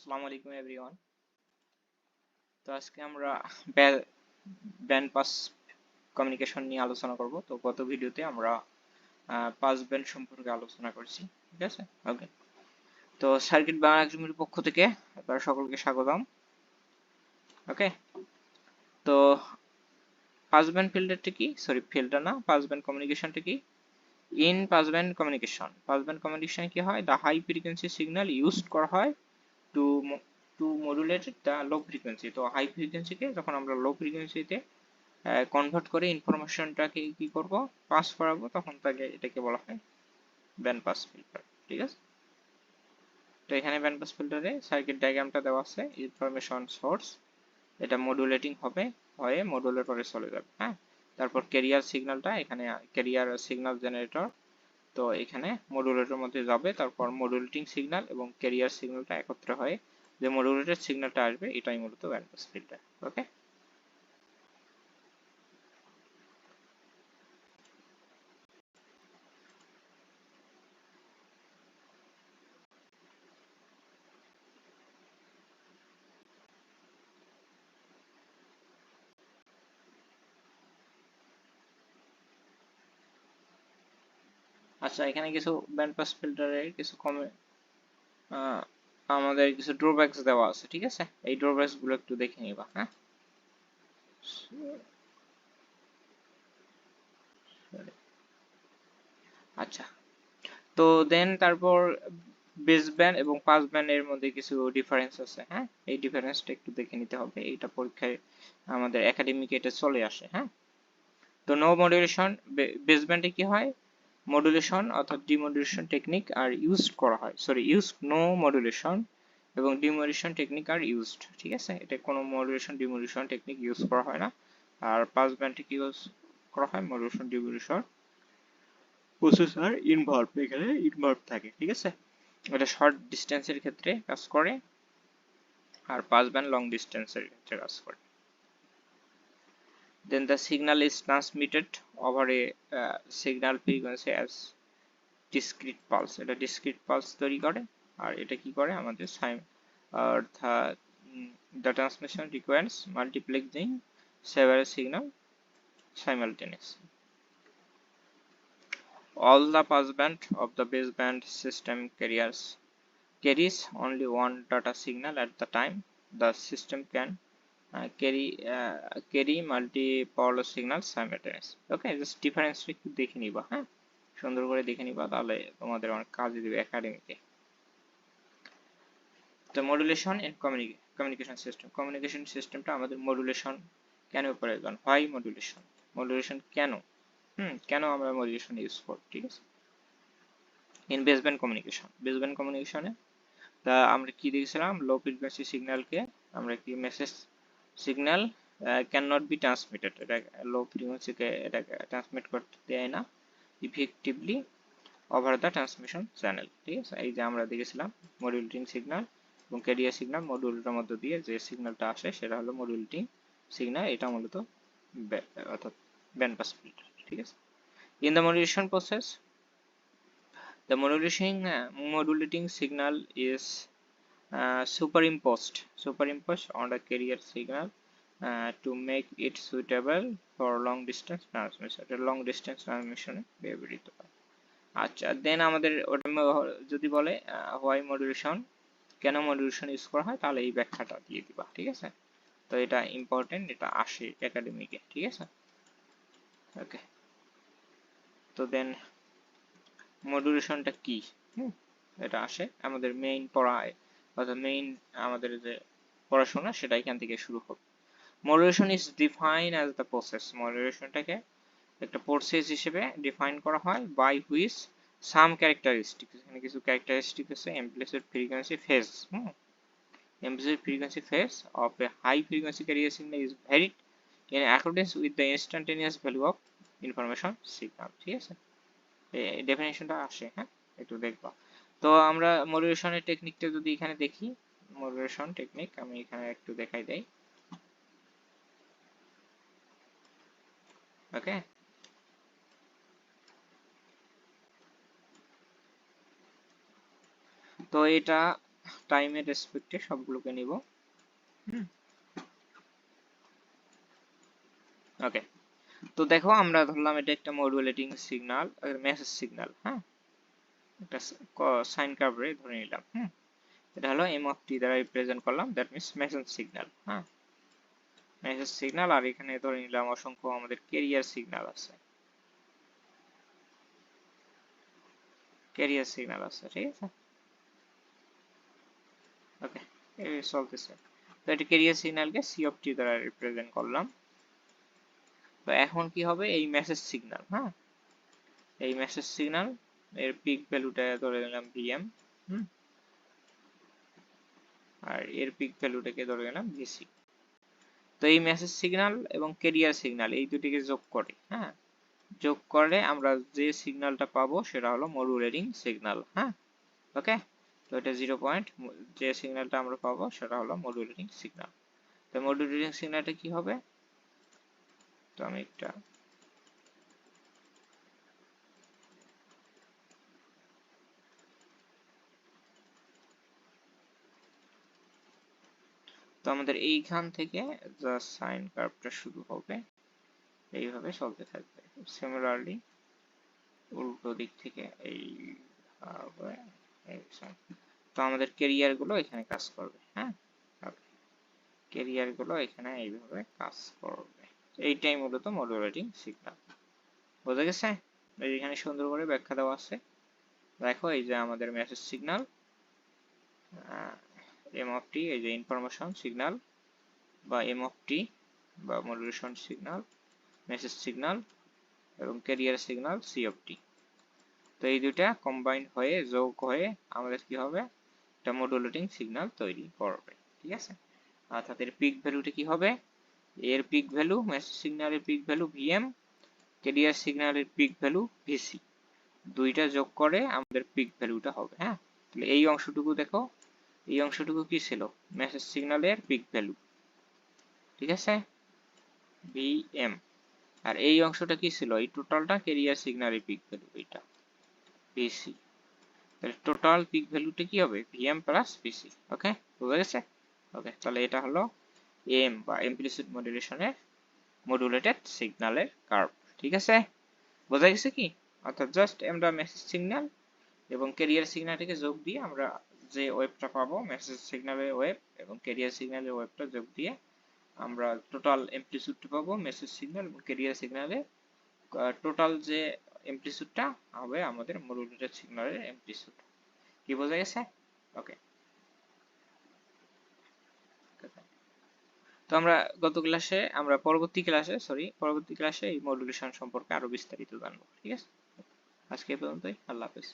আসসালামু আলাইকুম এভরিওয়ান তো আজকে আমরা ব্যান্ড পাস কমিউনিকেশন নিয়ে আলোচনা করব। তো গত ভিডিওতে আমরা পাস ব্যান্ড সম্পর্কে আলোচনা করছি, ঠিক আছে? ওকে তো সার্কিট বাংলা একাডেমির পক্ষ থেকে আপনারা সকলকে স্বাগতম। ওকে তো পাস ব্যান্ড ফিল্টারটা কি? সরি ফিল্ডার না, পাস ব্যান্ড কমিউনিকেশনটা কি? In pass band communication pass band communication কি হয়? The high frequency signal used করা হয় to to modulate the low frequency তো হাই ফ্রিকোয়েন্সিকে যখন আমরা লো ফ্রিকোয়েন্সিতে কনভার্ট করে ইনফরমেশনটাকে কি করব? পাস করাবো, তখন তাকে এটাকে বলা হয় ব্যান্ড পাস ফিল্টার ঠিক আছে? তো এখানে ব্যান্ড পাস ফিল্টারে সার্কিট ডায়াগ্রামটা দেওয়া আছে ইনফরমেশন সোর্স এটা মডুলেটিং হবে, হয়ে মডুলেটরে চলে যাবে হ্যাঁ? তারপর ক্যারিয়ার সিগন্যালটা এখানে ক্যারিয়ার সিগন্যাল জেনারেটর তো এখানে মডুলেটর মধ্যে যাবে, তারপর মডুলেটিং সিগন্যাল এবং ক্যারিয়ার সিগন্যালটা একত্রে হয়। যে মডুলেটেড সিগন্যালটা আসবে, এটাই মূলত ব্যান্ড পাস ফিল্টার ওকে আচ্ছা এখানে কিছু ব্যান্ড পাস ফিল্টারের কিছু কমে আমাদের কিছু ড্রব্যাকস দেওয়া আছে, ঠিক আছে? এই ড্রব্যাকসগুলো একটু দেখে নিবা হ্যাঁ? আচ্ছা তো দেন তারপর বেস ব্যান্ড এবং পাস ব্যান্ডের মধ্যে কিছু ডিফারেন্স আছে হ্যাঁ? এই ডিফারেন্সটা একটু দেখে নিতে হবে, এইটা পরীক্ষায় আমাদের একাডেমিকে এটা চলে আসে হ্যাঁ? তো নো মডুলেশন বেস ব্যান্ডে কি হয়? মডুলেশন অর্থাৎ ডিমডুলেশন টেকনিক আর ইউজ করা হয়। সরি ইউজ নো মডুলেশন এবং ডিমডুলেশন টেকনিক আর ইউজড ঠিক আছে? এটা কোনো মডুলেশন ডিমডুলেশন টেকনিক ইউজ করা হয় না। আর পাস ব্যান্ডে কি ইউজ করা হয়? মডুলেশন ডিমডুলেশন প্রসেসর ইনভলভ এখানে ইনভলভ থাকে ঠিক আছে? এটা শর্ট ডিস্টেন্সের ক্ষেত্রে কাজ করে আর পাস ব্যান্ড লং ডিস্টেন্সের ক্ষেত্রে কাজ করে। Then the signal is transmitted over a uh, signal frequency as discrete pulse এটা discrete pulse তৈরি করে আর এটা কি করে আমাদের অর্থাৎ the transmission requires multiplexing several signal simultaneously all the passband of the baseband system carriers carries only one data signal at the time the system can carry multi power signal simultaneous okay just ডিফারেন্সটা একটু দেখে নিবা হ্যাঁ? সুন্দর করে দেখে নিবা, তাহলে তোমাদের অনেক কাজে দিবে একাডেমিতে তো modulation and communication system communication সিস্টেমটা আমাদের মডুলেশন কেন প্রয়োজন? হোয়াই মডুলেশন মডুলেশন কেন? হুম, কেন আমরা মডুলেশন ইউজ করি, ঠিক আছে? ইন বেসব্যান্ড কমিউনিকেশন বেসব্যান্ড কমিউনিকেশনে তা আমরা কি দেখছিলাম? লো ফ্রিকোয়েন্সি সিগন্যালকে আমরা কি message signal can not be transmitted এটা লো ফ্রিকোয়েন্সিকে এটা ট্রান্সমিট করতে দেয় না। Effectively over the transmission channel ঠিক আছে? এই যে আমরা দেখেছিলাম মডিউলেটিং সিগন্যাল এবং ক্যারিয়ার সিগন্যাল মডিউলটার মধ্য দিয়ে যে সিগন্যালটা আসে সেটা হলো মডিউলেটিং সিগন্যাল এটা মূলত অর্থাৎ ব্যান্ড পাস ফিল্টার ঠিক আছে? In the modulation process the modulating uh, modulating signal is superimposed. Superimposed on the carrier signal uh, to make it suitable for long distance transmission. Long distance transmission ব্যবহৃত হয়। আচ্ছা দেন আমাদের ওটা যদি বলে why modulation কেন মডুলেশন ইউজ করা হয় তাহলে এই ব্যাখ্যাটা দিয়ে দিবা ঠিক আছে? তো এটা ইম্পর্টেন্ট এটা আসে একাডেমিকে ঠিক আছে? ওকে তো দেন মডুলেশনটা কি? এটা আসে আমাদের মেইন পড়ায়। অর্থাৎ মেইন আমাদের যে পড়াশোনা সেটা এখান থেকে শুরু হবে modulation is define as the process মডুলেশনটাকে একটা প্রসেস হিসেবে ডিফাইন করা হয় বাই হুইচ সাম ক্যারেক্টারিস্টিক এখানে কিছু ক্যারেক্টারিস্টিক আছে implicit frequency phase hmm implicit frequency phase of a high frequency carrier signal is varied in accordance with the instantaneous value of information signal ঠিক আছে এই ডেফিনেশনটা আসে হ্যাঁ একটু দেখবা তো আমরা মডুলেশনের টেকনিকটা যদি এখানে দেখি মডুলেশন টেকনিক আমি এখানে একটু দেখাই দেই। ওকে তো এটা টাইমের রেসপেক্টে সবগুলোকে নিব। ওকে তো দেখো আমরা ধরলাম এটা একটা মডুলেটিং সিগন্যাল মেসেজ সিগন্যাল হ্যাঁ? একটা সাইন কার্ভ রে ধরে নিলাম, হুম? এটা হলো এম অফ টি দ্বারা রিপ্রেজেন্ট করলাম দ্যাট মিনস মেসেজ সিগন্যাল হ্যাঁ? মেসেজ সিগন্যাল আর এখানে ধরে নিলাম অসংখ্য আমাদের ক্যারিয়ার সিগন্যাল আছে। ক্যারিয়ার সিগন্যাল আছে, ঠিক আছে? ওকে এই চলতেছে তো এটা ক্যারিয়ার সিগন্যালকে সি অফ টি দ্বারা রিপ্রেজেন্ট করলাম। তো এখন কি হবে? এই মেসেজ সিগন্যাল হ্যাঁ? এই মেসেজ সিগন্যাল এর পিক ভ্যালুটা ধরে নিলাম ভিএম আর এর পিক ভ্যালুটাকে ধরে নিলাম ভিসি তো এই মেসেজ সিগন্যাল এবং ক্যারিয়ার সিগন্যাল এই দুটিকে যোগ করে হ্যাঁ? যোগ করলে আমরা যে সিগন্যালটা পাবো সেটা হলো মডুলেটিং সিগন্যাল হ্যাঁ? ওকে তো এটা জিরো পয়েন্ট যে সিগন্যালটা আমরা পাবো সেটা হলো মডুলেটিং সিগন্যাল তো মডুলেটিং সিগন্যালটা কি হবে? তো আমি একটা আমাদের এইখান থেকে যা সাইন কার্ভটা শুরু হবে। এইভাবে চলতে থাকবে। সিমিলারলি উল্টো দিক থেকে এই তো আমাদের কেরিয়ারগুলো এখানে কাজ করবে হ্যাঁ? কেরিয়ারগুলো এখানে এইভাবে কাজ করবে। এইটাই মূলত মডুলেটিং সিগন্যাল বোঝা গেছে? এখানে সুন্দর করে ব্যাখ্যা দেওয়া আছে। দেখো, এই যে আমাদের message signal M of T এই যে ইনফরমেশন সিগন্যাল বা এম অফ টি বা মডুলেশন সিগন্যাল মেসেজ সিগন্যাল এবং carrier signal C of T তো এই দুটা কম্বাইন হয়ে, যোগ হয়ে আমাদের কি হবে? একটা মডুলেটিং সিগন্যাল তৈরি করবে, ঠিক আছে? অর্থাৎ এর পিক ভ্যালুটা কি হবে? এর পিক ভ্যালু মেসেজ সিগন্যালের পিক ভ্যালু ভিএম ক্যারিয়ার সিগন্যালের পিক ভ্যালু ভিসি দুইটা যোগ করে আমাদের পিক ভ্যালুটা হবে হ্যাঁ? তাহলে এই অংশটুকু দেখো এই অংশটুকু কি ছিল? মেসেজ সিগন্যালের পিক ভ্যালু ঠিক আছে? ভিএম আর এই অংশটা কি ছিল? এই টোটালটা ক্যারিয়ার সিগন্যালের পিক ভ্যালু এটা ভিসি তাহলে টোটাল পিক ভ্যালুটা কি হবে? ভিএম প্লাস ভিসি ওকে বুঝা গেছে? ওকে তাহলে এটা হলো এম বা ইমপ্লিসিট মডুলেশনের মডুলেটেড সিগন্যালের কার্ভ ঠিক আছে? বোঝা গেছে কি? অর্থাৎ জাস্ট আমরা মেসেজ সিগন্যাল এবং ক্যারিয়ার সিগন্যালটাকে যোগ দিয়ে আমরা যে ওয়েবটা পাবো মেসেজ সিগন্যালের ওয়েব এবং ক্যারিয়ার সিগন্যালের ওয়েবটা যোগ দিয়ে আমরা টোটাল এমপ্লিটিউডটা পাবো মেসেজ সিগন্যাল এবং ক্যারিয়ার সিগন্যালে টোটাল যে এমপ্লিটিউডটা হবে আমাদের মডুলেটেড সিগন্যালের এমপ্লিটিউড কি বোঝা গেছে? ওকে তো আমরা গত ক্লাসে আমরা পরবর্তী ক্লাসে সরি পরবর্তী ক্লাসে এই মডুলেশন সম্পর্কে আরও বিস্তারিত জানব, ঠিক আছে? আজকে পর্যন্তই, আল্লাহ হাফেজ।